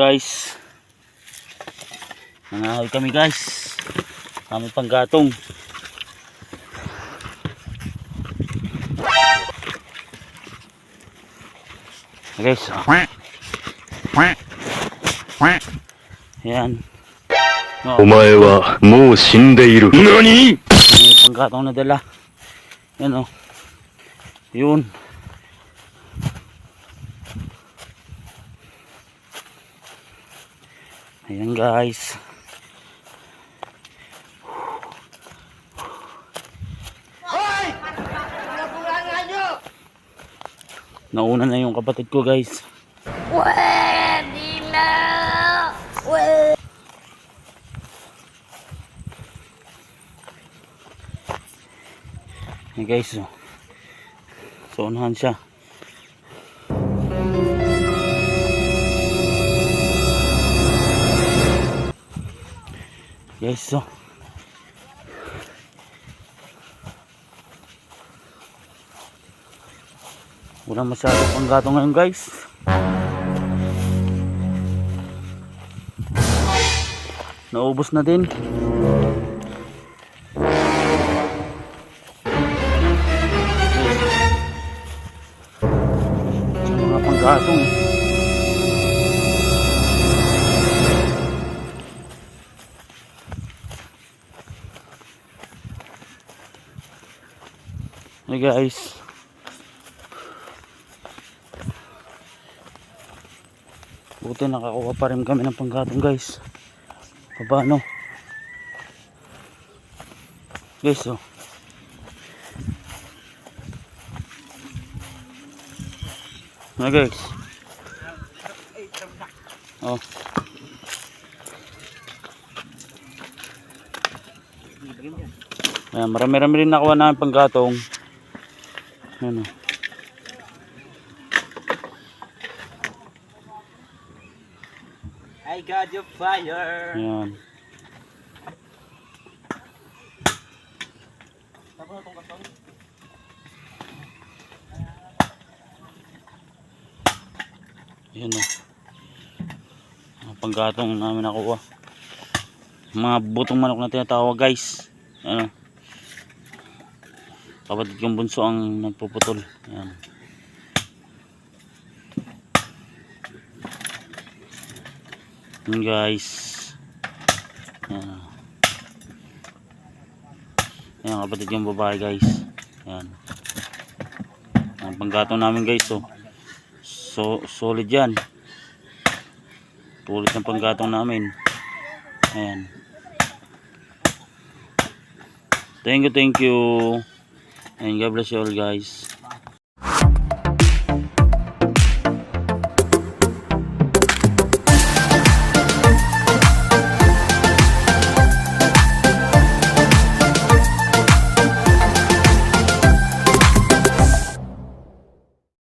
guys. Nangahoy kami guys. Kami panggatong okay ah. so yan no, omae wa mou shindeiru. Nani? Panggatong na dala. Yan o oh. yun. Ayan guys. Nauna na yung kapatid ko guys. Pwede na! Pwede! Ayan guys. So, so unahan siya. Guys, so. Wala masyado pang gato ngayon guys. Naubos na din. Mga panggatong eh. Hey guys. Buti nakakuha pa rin kami ng panggatong guys. Paano? Guys oh. Na guys. Oh. Ayan, marami-rami rin nakuha namin panggatong. Ayan oh. I got your fire. Ayan. Ayan o. Ang panggatong namin nakuha. Mga butong manok na tinatawag guys. Ano. Kapatid kong bunso ang nagpuputol. Ayan. Ayan guys. Ayan. Ayan kapatid yung babae guys. Ayan. Ang panggatong namin guys oh. So solid yan. Tulad ng panggatong namin. Ayan. Thank you, thank you. And God bless you all guys.